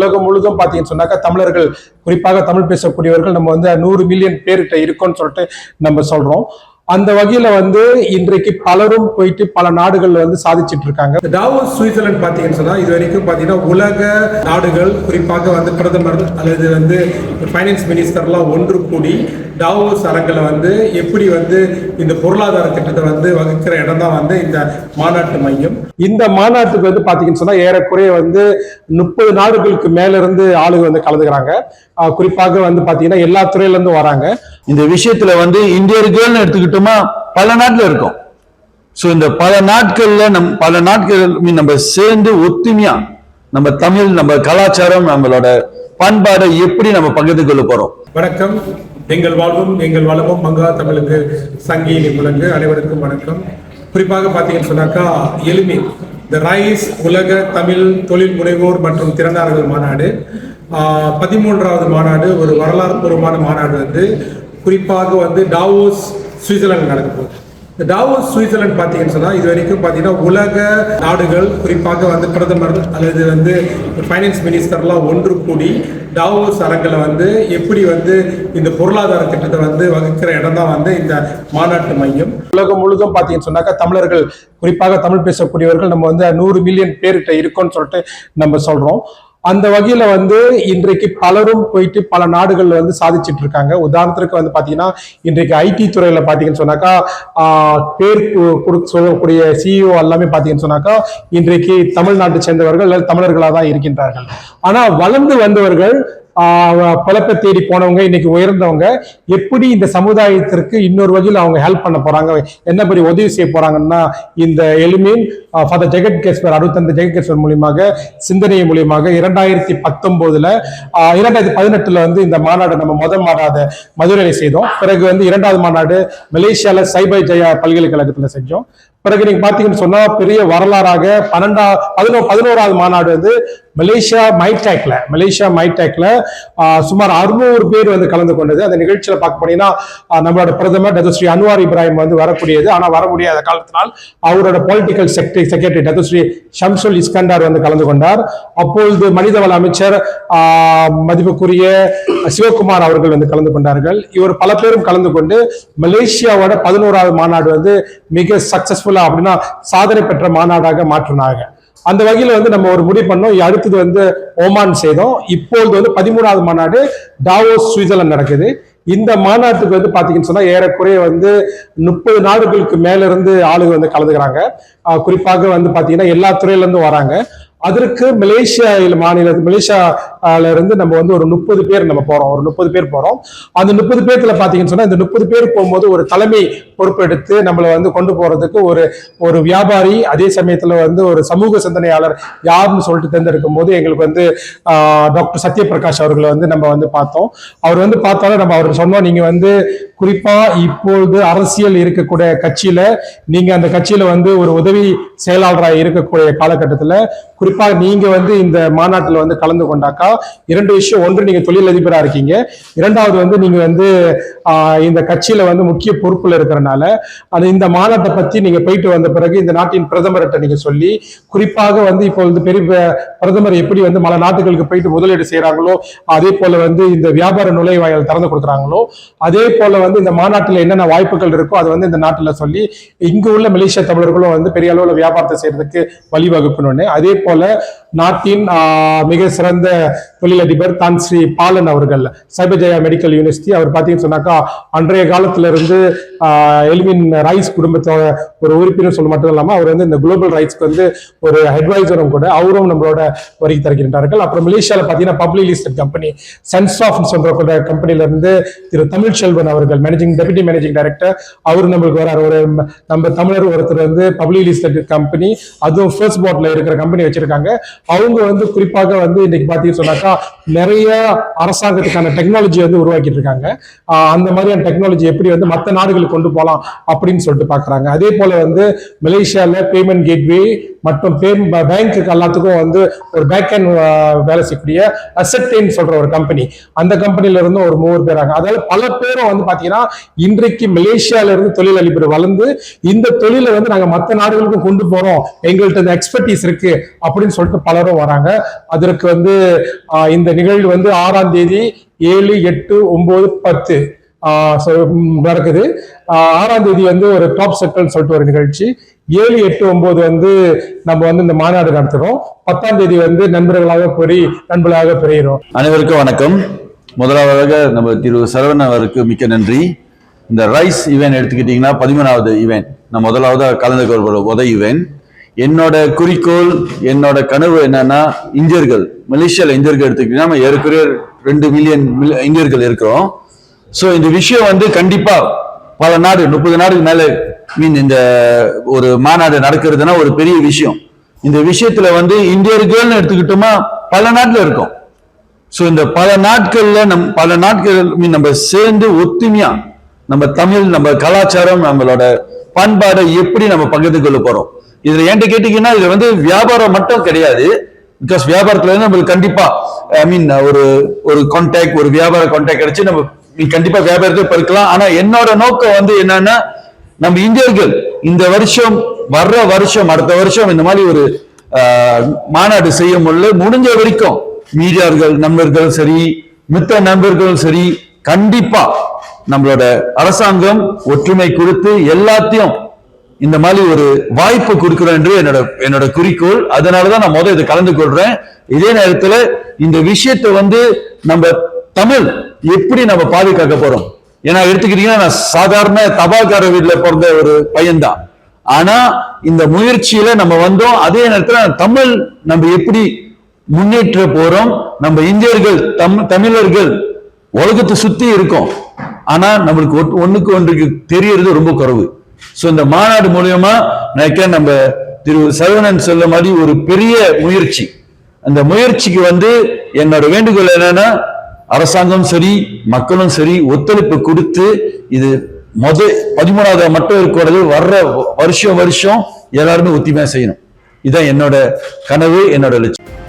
உலகம் முழுதும் பார்த்தீங்கன்னு சொன்னாக்கா தமிழர்கள் குறிப்பாக தமிழ் பேசக்கூடியவர்கள் நம்ம வந்து நூறு மில்லியன் பேர்கிட்ட இருக்கோம்னு சொல்லிட்டு நம்ம சொல்றோம். அந்த வகையில வந்து இன்றைக்கு பலரும் போயிட்டு பல நாடுகள்ல வந்து சாதிச்சிட்டு இருக்காங்க. டாவோஸ் சுவிட்சர்லாந்து பாத்தீங்கன்னு சொன்னா இது வரைக்கும் பாத்தீங்கன்னா உலக நாடுகள் குறிப்பாக வந்து பிரதமர் அல்லது வந்து ஃபைனான்ஸ் மினிஸ்டர்லாம் ஒன்று கூடி டாவோஸ் அரங்கில் வந்து எப்படி வந்து இந்த பொருளாதார திட்டத்தை வந்து வகுக்கிற இடம் தான் வந்து இந்த மாநாட்டு மையம். இந்த மாநாட்டுக்கு வந்து பாத்தீங்கன்னு சொன்னா ஏறக்குறைய வந்து முப்பது நாடுகளுக்கு மேல இருந்து ஆளுங்க வந்து கலந்துக்கிறாங்க. குறிப்பாக வந்து பாத்தீங்கன்னா எல்லா துறையில இருந்து வராங்க. இந்த விஷயத்துல வந்து இந்தியர்கள்னு எடுத்துக்கிட்டோமா பல நாட்டில் இருக்கும். ஸோ இந்த பல நாட்கள்ல நம் பல நாட்கள் மீன் நம்ம சேர்ந்து ஒத்துமையா நம்ம தமிழ் நம்ம கலாச்சாரம் நம்மளோட பண்பாடை எப்படி நம்ம பகிர்ந்து கொள்ள போறோம்? வணக்கம். எங்கள் வாழ்வும் எங்கள் வளமும் மங்கா தமிழுக்கு சங்கீதி முழங்கு. அனைவருக்கும் வணக்கம். குறிப்பாக பார்த்தீங்கன்னு சொன்னாக்கா எளிமை. த ரைஸ் உலக தமிழ் தொழில் முனைவோர் மற்றும் திறனாளர்கள் மாநாடு. பதிமூன்றாவது மாநாடு ஒரு வரலாறு பூர்வமான மாநாடு வந்து குறிப்பாக வந்து டாவோஸ் சுவிட்சர்லாந்து நடக்க போகுது. இந்த டாவோஸ் சுவிட்சர்லாந்து பார்த்தீங்கன்னு சொன்னால் இது வரைக்கும் பார்த்தீங்கன்னா உலக நாடுகள் குறிப்பாக வந்து பிரதமர் அல்லது வந்து ஃபைனான்ஸ் மினிஸ்டர்லாம் ஒன்று கூடி டாவோஸ் அரங்கில் வந்து எப்படி வந்து இந்த பொருளாதார திட்டத்தை வந்து வகுக்கிற இடம் தான் வந்து இந்த மாநாட்டு மையம். உலகம் முழுதும் பார்த்தீங்கன்னு சொன்னாக்கா தமிழர்கள் குறிப்பாக தமிழ் பேசக்கூடியவர்கள் நம்ம வந்து நூறு மில்லியன் பேர்கிட்ட இருக்கோம்னு சொல்லிட்டு நம்ம சொல்கிறோம் அந்த வகையில வந்து இன்றைக்கு பலரும் போயிட்டு பல நாடுகள்ல வந்து சாதிச்சுட்டு இருக்காங்க. உதாரணத்திற்கு வந்து பாத்தீங்கன்னா இன்றைக்கு ஐடி துறையில பாத்தீங்கன்னு சொன்னாக்கா பேர் கொடுக்க சொல்லக்கூடிய சிஇஓ எல்லாமே பாத்தீங்கன்னு சொன்னாக்கா இன்றைக்கு தமிழ்நாட்டை சேர்ந்தவர்கள் அல்லது தமிழர்களாக தான் இருக்கின்றார்கள். ஆனா வளர்ந்து வந்தவர்கள் பிழைப்பை தேடி போனவங்க இன்னைக்கு உயர்ந்தவங்க எப்படி இந்த சமுதாயத்திற்கு இன்னொரு வகையில் அவங்க ஹெல்ப் பண்ண போறாங்க என்ன பெரிய உதவி செய்ய போறாங்கன்னா இந்த எளிமையின் ஃபாதர் ஜெகத் கேஸ்வர் அறுபத்தஞ்சு ஜெகத் கேஸ்வர் மூலியமாக சிந்தனை மூலியமாக இரண்டாயிரத்தி பத்தொன்பதுல இரண்டாயிரத்தி பதினெட்டுல வந்து இந்த மாநாடு நம்ம முதல் மாநாடு மதுரையில செய்தோம். பிறகு வந்து இரண்டாவது மாநாடு மலேசியால சைபர் ஜெயா பல்கலைக்கழகத்துல செஞ்சோம். பிறகு நீங்க பாத்தீங்கன்னு சொன்னா பெரிய வரலாறாக பன்னெண்டா பதினோ பதினோராவது மாநாடு வந்து மலேசியா மைடேக்ல மலேசியா மைடேக்ல சுமார் அறுநூறு பேர் வந்து கலந்து கொண்டது. அந்த நிகழ்ச்சியில பார்க்க போனீங்கன்னா நம்மளோட பிரதமர் டதுஸ்ரீ அன்வார் இப்ராஹிம் வந்து வரக்கூடியது. ஆனா வர முடியாத காலத்தினால் அவரோட political secretary secretary Datuk Seri Shamsul Iskandar வந்து கலந்து கொண்டார். அப்பொழுது மனிதவள அமைச்சர் மதிப்புக்குரிய சிவகுமார் அவர்கள் வந்து கலந்து கொண்டார்கள். இவர் பல பேரும் கலந்து கொண்டு மலேசியாவோட பதினோராவது மாநாடு வந்து மிக சக்சஸ்ஃபுல்லா அப்படின்னா சாதனை பெற்ற மாநாடாக மாற்றினாங்க. அந்த வகையில் வந்து நம்ம ஒரு முடிவு பண்ணோம். அடுத்தது வந்து ஓமான் செய்தோம் இப்போது வந்து பதிமூணாவது மாநாடு டாவோஸ் சுவிட்சர்லாந்து நடக்குது. இந்த மாநாட்டுக்கு வந்து பாத்தீங்கன்னு சொன்னா ஏறக்குறைய வந்து முப்பது நாடுகளுக்கு மேல இருந்து ஆளுகள் வந்து கலந்துக்கிறாங்க. குறிப்பாக வந்து பாத்தீங்கன்னா எல்லா துறையிலிருந்து வராங்க. அதற்கு மலேசியா மாநில மலேசியா இருந்து நம்ம வந்து ஒரு முப்பது பேர் நம்ம போறோம். ஒரு முப்பது பேர் போறோம். அந்த முப்பது பேர்த்துல பாத்தீங்கன்னு சொன்னா இந்த முப்பது பேர் போகும்போது ஒரு தலைமை பொறுப்பெடுத்து நம்மளை வந்து கொண்டு போறதுக்கு ஒரு ஒரு வியாபாரி அதே சமயத்துல வந்து ஒரு சமூக சிந்தனையாளர் யாருன்னு சொல்லிட்டு தேர்ந்தெடுக்கும் போது எங்களுக்கு வந்து டாக்டர் சத்யபிரகாஷ் அவர்களை வந்து நம்ம வந்து பார்த்தோம். அவர் வந்து பார்த்தாலும் நம்ம அவருக்கு சொன்னோம் நீங்க வந்து குறிப்பா இப்பொழுது அரசியல் இருக்கக்கூடிய கட்சியில நீங்க அந்த கட்சியில வந்து ஒரு உதவி செயலாளராக இருக்கக்கூடிய காலகட்டத்துல குறிப்பாக நீங்க வந்து இந்த மாநாட்டில் வந்து கலந்து கொண்டாக்கா இரண்டு விஷயம். ஒன்று நீங்க தொழிலதிபரா இருக்கீங்க. இரண்டாவது வந்து நீங்க வந்து இந்த கட்சியில வந்து முக்கிய பொறுப்புல இருக்கிறனால அது இந்த மாநாட்டை பத்தி நீங்க போயிட்டு வந்த பிறகு இந்த நாட்டின் பிரதமர்கிட்ட நீங்க சொல்லி குறிப்பாக வந்து இப்போ வந்து பெரிய ப- பிரதமர் எப்படி வந்து பல நாட்டுகளுக்கு போயிட்டு முதலீடு செய்றாங்களோ அதே போல வந்து இந்த வியாபார நுழைவாயில் திறந்து கொடுக்குறாங்களோ அதே போல வந்து இந்த மாநாட்டில் என்னென்ன வாய்ப்புகள் இருக்கோ அதை வந்து இந்த நாட்டில் சொல்லி இங்கு உள்ள மலேசிய தமிழர்களும் வந்து பெரிய அளவில் வியாபாரத்தை செய்யறதுக்கு வழிவகுக்கணும்னு. அதே போல நாட்டின் மிக சிறந்த தொழிலதிபர் தான் ஸ்ரீ பாலன் அவர்கள் சைபஜயா மெடிக்கல் யூனிவர்சிட்டி. அவர் பார்த்தீங்கன்னு சொன்னாக்கா அன்றைய காலத்துல இருந்து எல்வின் ரைஸ் குடும்பத்தோட ஒரு உறுப்பினர் சொல்ல மட்டும் இல்லாமல் அவர் வந்து இந்த குளோபல் ரைட்ஸ்க்கு வந்து ஒரு அட்வைசரும் கூட அவரும் நம்மளோட வருகை தருகின்றார்கள். அப்புறம் மலேசியாவில் பார்த்தீங்கன்னா public listed company sons of சொல்ற கூட கம்பெனில இருந்து திரு தமிழ் செல்வன் அவர்கள் மேனேஜிங் டெபுட்டி மேனேஜிங் டைரக்டர் அவர் நம்மளுக்கு வரார். ஒரு நம்ம தமிழர் ஒருத்தர் வந்து பப்ளிக் லிஸ்டட் கம்பெனி அதுவும் ஃபர்ஸ்ட் போர்ட்ல இருக்கிற கம்பெனி வச்சிருக்காங்க. அவங்க வந்து குறிப்பாக வந்து இன்னைக்கு பாத்தீங்கன்னு சொன்னாக்கா நிறைய அரசாங்கத்துக்கான டெக்னாலஜி வந்து உருவாக்கிட்டு இருக்காங்க. அந்த மாதிரியான டெக்னாலஜி எப்படி வந்து மற்ற நாடுகளுக்கு கொண்டு போகலாம் அப்படின்னு சொல்லிட்டு பாக்குறாங்க. அதே போல வந்து மலேசியால பேமெண்ட் கேட்வே மற்றும் பேங்க்கு எல்லாத்துக்கும் வந்து ஒரு பேக் அண்ட் வேலை செய்யக்கூடிய அசெட்டின்னு சொல்ற ஒரு கம்பெனி அந்த கம்பெனில இருந்து ஒரு மூணு பேராங்க அதால பல பேரும் வந்து பாத்தீங்கன்னா இன்றைக்கு மலேசியால இருந்து தொழில் அதிபர் வளர்ந்து இந்த தொழிலை வந்து நாங்க மற்ற நாடுகளுக்கும் கொண்டு போறோம். எங்கள்கிட்ட இந்த எக்ஸ்பர்டீஸ் இருக்கு அப்படின்னு சொல்லிட்டு பலரும் வராங்க. அதற்கு வந்து இந்த நிகழ்வு வந்து ஆறாம் தேதி ஏழு எட்டு ஒன்பது பத்து நடக்குது. ஆறாம் தேதி வந்து ஒரு டாப் செட்டல்னு சொல்லிட்டு ஒரு நிகழ்ச்சி. ஏழு எட்டு ஒன்பது வந்து நம்ம வந்து இந்த மாநாடு நடத்துறோம். பத்தாம் தேதி வந்து நண்பர்களாக பெரிய நண்பர்களாக பெறுகிறோம். அனைவருக்கும் வணக்கம். முதலாவதாக நம்ம திரு சரவணன் அவருக்கு மிக்க நன்றி. இந்த ரைஸ் ஈவென்ட் எடுத்துக்கிட்டிங்கன்னா பதிமூணாவது ஈவென்ட் நான் முதலாவதாக கலந்து கொள்கிற உத இவன் என்னோட குறிக்கோள் என்னோட கனவு என்னன்னா இந்தியர்கள் மலேசியால இந்தியர்கள் எடுத்துக்கிட்டீங்கன்னா நம்ம ஏற்கனவே ரெண்டு மில்லியன் இந்தியர்கள் இருக்கிறோம். ஸோ இந்த விஷயம் வந்து கண்டிப்பா பல நாடு முப்பது நாடுக்கு மேலே மீன் இந்த ஒரு மாநாடு நடக்கிறதுனா ஒரு பெரிய விஷயம். இந்த விஷயத்துல வந்து இந்தியர்கள்னு எடுத்துக்கிட்டோமா பல நாட்டுல இருக்கும். சோ இந்த பல நாட்கள்ல நம் பல நாட்கள் மீன் நம்ம சேர்ந்து ஒத்துமையா நம்ம தமிழ் நம்ம கலாச்சாரம் நம்மளோட பண்பாடை எப்படி நம்ம பகிர்ந்து கொள்ள போறோம். இதுல ஏன்ட்டு கேட்டீங்கன்னா இது வந்து வியாபாரம் மட்டும் கிடையாது. பிகாஸ் வியாபாரத்துல இருந்து நம்மளுக்கு கண்டிப்பா ஐ மீன் ஒரு ஒரு கான்டாக்ட் ஒரு வியாபார கான்டாக்ட் கிடைச்சு நம்ம கண்டிப்பா வியாபாரத்தை பெருக்கலாம். ஆனா என்னோட நோக்கம் வந்து என்னன்னா நம்ம இந்தியர்கள் இந்த வருஷம் வர்ற வருஷம் அடுத்த வருஷம் இந்த மாதிரி ஒரு மாநாடு செய்ய முடியல. முடிஞ்ச வரைக்கும் மீடியார்கள் நண்பர்கள் சரி மித்த நண்பர்களும் சரி கண்டிப்பா நம்மளோட அரசாங்கம் ஒற்றுமை கொடுத்து எல்லாத்தையும் இந்த மாதிரி ஒரு வாய்ப்பு கொடுக்கிறோம் என்று என்னோட என்னோட குறிக்கோள். அதனாலதான் நான் முதல் இதை கலந்து கொள்றேன். இதே நேரத்துல இந்த விஷயத்தை வந்து நம்ம தமிழ் எப்படி நம்ம பாதுகாக்க போறோம்? ஏன்னா எடுத்துக்கிட்டீங்கன்னா நான் சாதாரண தபால்கார வீட்டில் பிறந்த ஒரு பையன்தான். ஆனா இந்த முயற்சியில நம்ம வந்தோம். அதே நேரத்தில் தமிழ் நம்ம எப்படி முன்னேற்ற போறோம்? நம்ம இந்தியர்கள் தம் தமிழர்கள் உலகத்தை சுத்தி இருக்கோம். ஆனா நம்மளுக்கு ஒண்ணுக்கு ஒன்றுக்கு தெரியறது ரொம்ப குறைவு. சோ இந்த மாநாடு மூலியமா நினைக்கிறேன் நம்ம திரு சரவணன் சொல்ல மாதிரி ஒரு பெரிய முயற்சி. அந்த முயற்சிக்கு வந்து என்னோட வேண்டுகோள் என்னன்னா அரசாங்கம் சரி மக்களும் சரி ஒத்துழைப்பு கொடுத்து இது முத பதிமூணாவது மட்டும் இருக்கிறது வர்ற வருஷம் வருஷம் எல்லாருமே ஒத்துமையா செய்யணும். இதான் என்னோட கனவு என்னோட லட்சியம்.